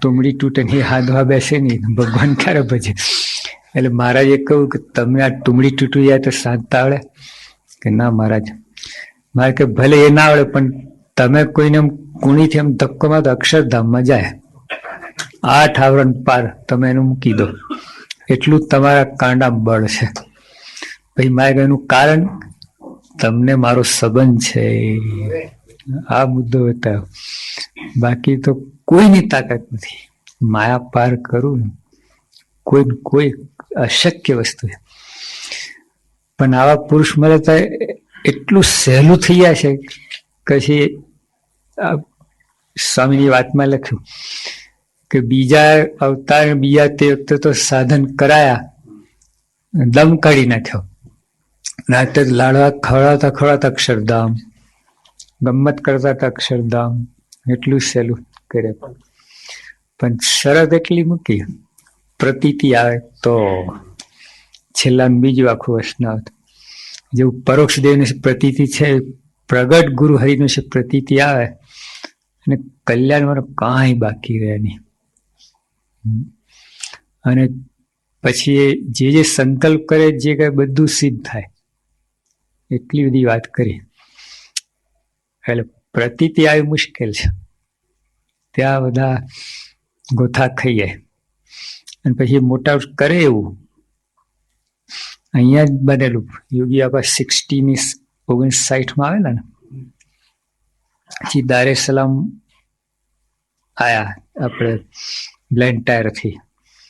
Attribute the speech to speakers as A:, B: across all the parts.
A: તુમડી તૂટે ને એ હાથવા બેસે નહીં, ભગવાન ક્યારે ભજે એટલે મહારાજે કહ્યું કે તમે આ તુમડી તૂટી જાય તો શાંત આવડે કે ના મહારાજ. મારે કે ભલે એ ના આવડે, પણ તમે કોઈને એમ કુણીથી એમ ધક્કો મારો તો અક્ષરધામમાં જાય. આઠ આવરણ પાર તમે એનું મૂકી દો. એટલું તમારા કાંડા બળ છે. પછી મારે એનું કારણ? તમને મારો સંબંધ છે. આ મુદ્દો બતાવ્યો. બાકી તો કોઈની તાકાત નથી. માયા પાર કરું ને કોઈ કોઈ અશક્ય વસ્તુ પણ આવા પુરુષ મળે તો એટલું સહેલું થઈ જાય છે પછી સ્વામીની વાતમાં લખ્યું કે બીજા અવતાર બીજા તે વખતે તો સાધન કરાયા, દમ કાઢી નાખ્યો. રાતે લાડવા ખવડાવતા ખવડાવતા અક્ષરધામ ગમત કરતા હતા અક્ષરધામ, એટલું સહેલું. કરે પણ. શરત એટલી મૂકી. પ્રતીતિ આવે તો છેલ્લા બીજું આખું વૈષ્ણવ જેવું પરોક્ષ દેવની પ્રતીતિ છે, પ્રગટ ગુરુ હરિનું છે પ્રતીતિ આવે, અને કલ્યાણ મારો કાંઈ બાકી રહે નહીં. અને પછી જે જે સંકલ્પ કરે, જે કઈ બધું સિદ્ધ થાય. એટલી બધી વાત કરી. એટલે પ્રતીતિ આવી મુશ્કેલ છે. ત્યાં બધા ગોથા ખાઈએ. અને પછી મોટા કરે એવું. અહીંયા જ બનેલું. યોગી આપા સિક્સટીની ઓગણીસ સાઠમાં આવેલા ને. પછી દારે સલામ આયા આપણે બ્લેન્ડ ટાયરથી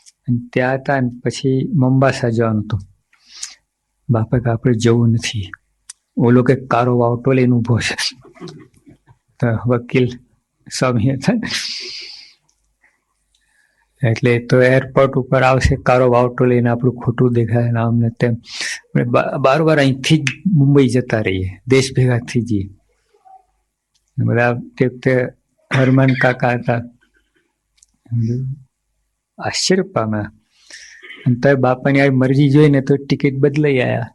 A: અને ત્યાં હતા ને પછી મંબાસા જવાનું હતું. બાપા કે આપણે જવું નથી. ઓલો કે કારો વાવટો લઈને ઊભો છે. તો વકીલ સ્વામી હતા એટલે તો એરપોર્ટ ઉપર આવશે, કારો વાવટો લઈને આપણું ખોટું દેખાય નામ ને તેમ. બારોબાર અહીંથી જ મુંબઈ જતા રહીએ, દેશ ભેગા થઈ જઈએ બધા તે વખતે હરમાન કાકા હતા. આશ્ચર્ય પામ્યા અને તો બાપાની આ મરજી જોઈને તો ટિકિટ બદલાઈ આવ્યા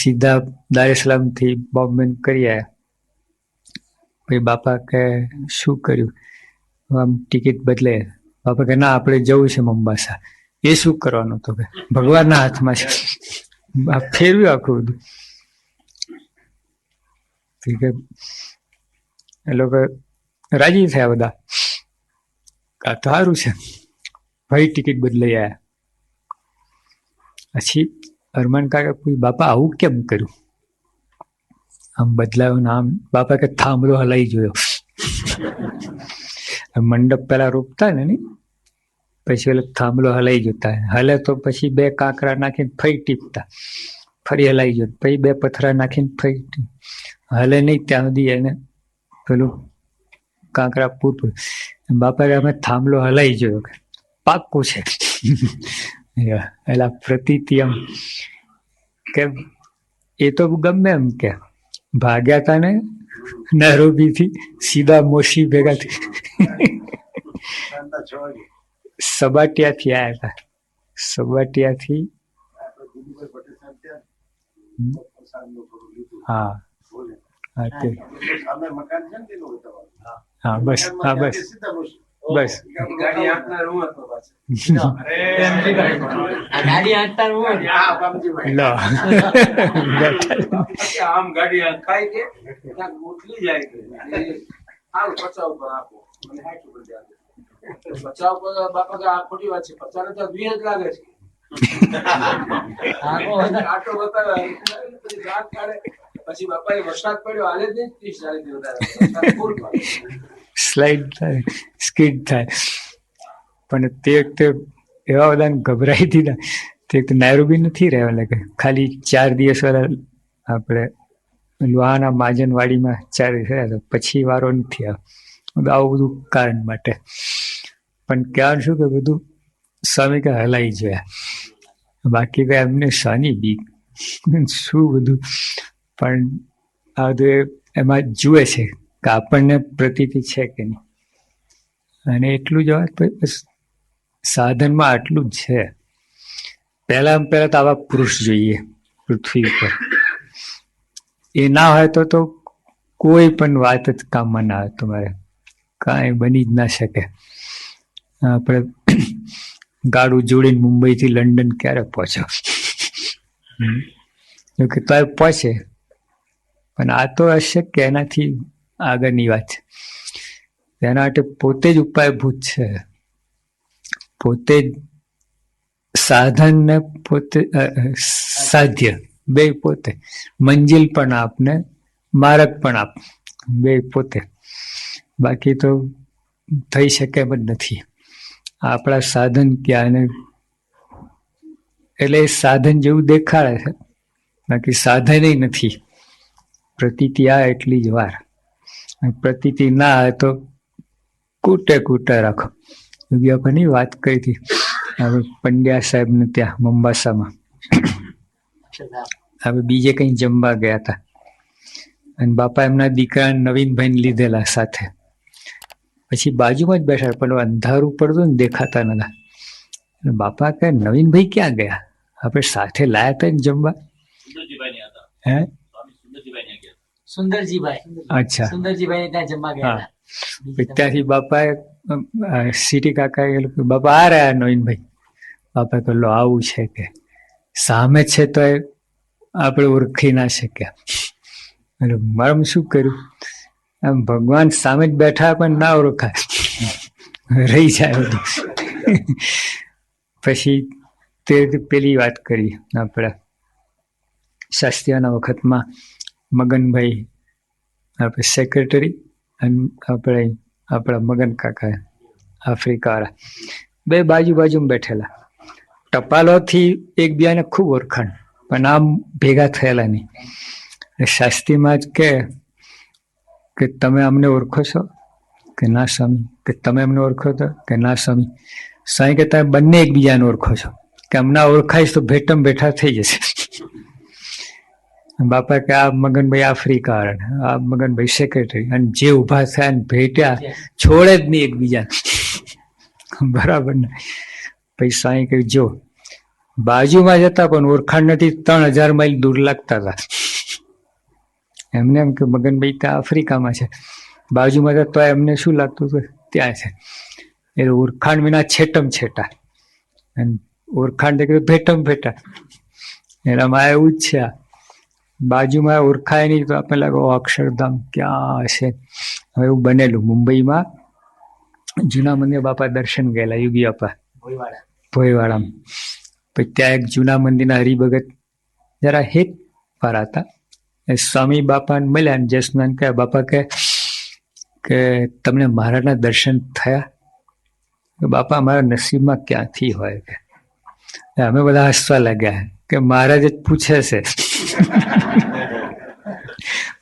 A: સીધા દારેસલામથી બોમ્બે કરી આવ્યા પછી બાપા કે શું કર્યું? આમ ટિકિટ બદલે, બાપા કે ના, આપણે જવું છે મોમ્બાસા. એ શું કરવાનું તો કે, ભગવાનના હાથમાં છે. ફેરવ્યું આખું બધું. કે, એ લોકો રાજી થયા બધા. આ તો સારું છે. ભાઈ ટિકિટ બદલાઈ આવ્યા પછી હરમાન કાકા કોઈ બાપા આવું કેમ કર્યું? આમ બદલાયું ને આમ બાપા કે થાંભલો હલાઈ જોયો. મંડપ પેલા રોપતા ને નહીં પછી ઓલો થાંભલો હલાઈ જતા. હલે તો પછી બે કાંકરા નાખીને ફરી ટીપતા. ફરી હલાઈ જતો. પછી બે પથરા નાખીને ટીપ હલે નહીં ત્યાં સુધી એને પેલું કાંકરા પૂરતું. બાપા કે અમે થાંભલો હલાઈ જોયો પાક્કું છે. એલા પ્રતીતિ એમ. કે એ તો ગમે એમ કે. ભાગ્યા તા ને? નહેરુબીથી સીધા મોશી ભેગા થઈ સબાટિયાથી આવ્યા હતા સબાટિયાથી હા. હા તે. હા બસ હા બસ. બસ.
B: ગાડી આપનાર હું હતો પાછો.
C: આ ગાડી હાંકતા હું જ.
A: લો.
B: આમ ગાડી આ કે ક્યાંક ઉથલી જાય કે. હાલ પચાવ પર આપો. મને હાઈટ ઉપર જાય પચાવ પર બાપા કે આ ખોટી વાત છે. પચાવ તો જ લાગે છે. આટો બતાવે પછી દાંત પછી બાપા એ વરસાદ પડ્યો હાલે જ નહીં ત્રીસ ચાલીસ વધારે.
A: સ્લાઇડ થાય સ્કીડ થાય. પણ તે વખતે એવા બધાને ગભરાઈ દીધા. તે વખતે નાયરોબી નથી રહેવા લાગે ખાલી ચાર દિવસ વાળા આપણે લોહાના માજનવાડીમાં ચાર દિવસ રહ્યા હતા. પછી વારો નથી આવ્યો. આવું બધું કારણ માટે. પણ કહેવાનું શું કે બધું સ્વામી કે હલાઈ જોયા. બાકી કઈ એમને શાની બીક. શું બધું. પણ આ બધું એમાં જુએ છે. કે આપણને પ્રતીતિ છે કે નહીં? અને એટલું જ બસ સાધનમાં આટલું જ છે. પહેલા પહેલા તો આવા પુરુષ જોઈએ પૃથ્વી ઉપર. એ ના હોય તો તો કોઈ પણ વાત જ કામમાં ના આવે તમારે. કાંઈ બની જ ના શકે. આપણે ગાડું જોડીને મુંબઈથી લંડન ક્યારે પહોંચો હમ. જો કે તો પહોંચે. પણ આ તો અશક્ય એનાથી આગળની વાત. છે તેના માટે પોતે જ ઉપાયભૂત છે. પોતે જ સાધન ને પોતે સાધ્ય. બે પોતે. મંજિલ પણ આપને, માર્ગ પણ આપ. બે પોતે. બાકી તો થઈ શકે એમ જ નથી. આપણા સાધન ક્યાં એટલે સાધન જેવું દેખાડે છે. બાકી સાધન નથી. પ્રતિક્રિયા એટલી જ વાર. પ્રતીતિ ના આવે તો કૂટે કૂટે રાખો. વિજ્ઞાપનની વાત કરી હતી. હવે પંડ્યા સાહેબને ત્યાં મોમ્બાસામાં. હવે બીજે કંઈ જમવા ગયા હતા. અને બાપા એમના દીકરા નવીનભાઈને લીધેલા સાથે. પછી બાજુમાં જ બેઠા પણ અંધારું પડતું ને દેખાતા નતા. અને બાપા કહે નવીનભાઈ ક્યાં ગયા? આપણે સાથે લાયા હતા ને જમવા? હે?
C: સુંદરજીભાઈ.
A: અચ્છા.
D: સુંદરજીભાઈ ત્યાં જમવા ગયા
A: ત્યાંથી બાપાએ સીટી કાકા એ લોકો બાપા આ રહ્યા નવીનભાઈ. બાપા કહે લો આવું છે કે. સામે છે તો એ આપણે ઓળખી ના શક્યા. એટલે મારે શું કર્યું? આમ ભગવાન સામે જ બેઠા પણ ના ઓળખાય. રહી જાય બધું. પછી તે પેલી વાત કરી આપણે શાસ્ત્રીઓના વખતમાં. મગનભાઈ, આપણે સેક્રેટરી અને આપણે, આપણા મગન કાકા આફ્રિકાવાળા બે બાજુ બાજુમાં બેઠેલા. ટપાલોથી એકબીજાને ખૂબ ઓળખાણ, પણ આમ ભેગા થયેલા નહીં. શાસ્ત્રીમાં જ કે કે તમે અમને ઓળખો છો? કે ના સ્વામી. કે તમે અમને ઓળખો છો? કે ના સ્વામી. સ્વામી કે તમે બંને એકબીજાને ઓળખો છો. કે હમણાં ઓળખાઈશ તો ભેટમ બેઠા થઈ જશે. બાપા કે આ મગનભાઈ આફ્રિકા આ મગનભાઈ સેક્રેટરી અને જે ઊભા થયા ને ભેટ્યા છોડે જ નહીં એકબીજા બરાબર ને? પછી અહીં કહ્યું જો બાજુમાં જતા પણ ઓળખાણ નથી ત્રણ હજાર માઇલ દૂર લાગતા હતા એમને એમ કે મગનભાઈ ત્યાં આફ્રિકામાં છે. બાજુમાં જતા તો એમને શું લાગતું હતું? ત્યાં છે. એટલે ઓળખાણ વિના છેટમ છેટા. અને ઓળખાણ તો ભેટમ ભેટા. એનામાં એવું જ છે આ. બાજુમાં ઓળખાય નહીં તો આપણે લાગે અક્ષરધામ ક્યાં હશે? હવે એવું બનેલું મુંબઈમાં. જૂના મંદિર બાપા દર્શન ગયેલા યુગી બાપા.
D: ભોયવાડા.
A: ભોયવાડામાં. પછી ત્યાં એક જૂના મંદિરના હરિભગત જરા હેત પર હતા. એ સ્વામી બાપાને મળ્યા અને જસનાન કહે બાપા કહે કે તમને મહારાજના દર્શન થયા? બાપા મારા નસીબમાં ક્યાંથી હોય કે? અમે બધા હસવા લાગ્યા કે મહારાજ જ પૂછે છે.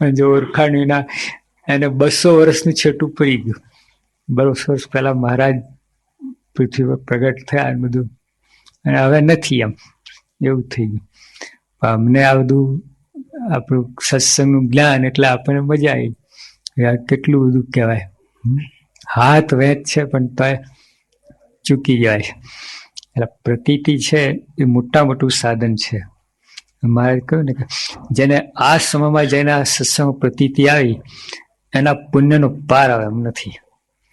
A: જો ઓળખાણીના એને બસો વર્ષનું છેટું પડી ગયું. બસો વર્ષ પહેલા મહારાજ પૃથ્વી પર પ્રગટ થયા બધું. અને હવે નથી એમ. એવું થઈ ગયું. અમને આ બધું આપણું સત્સંગનું જ્ઞાન એટલે આપણને મજા આવી. કે કેટલું બધું કહેવાય. હાથ વેચ છે, પણ તોય ચૂકી જાય એટલે પ્રતીતિ છે, એ મોટા મોટું સાધન છે. મારે કહ્યું ને કે જેને આ સમયમાં જેને આ સત્સંગ પ્રતીતિ આવી, એના પુણ્યનો પાર આવે એમ નથી.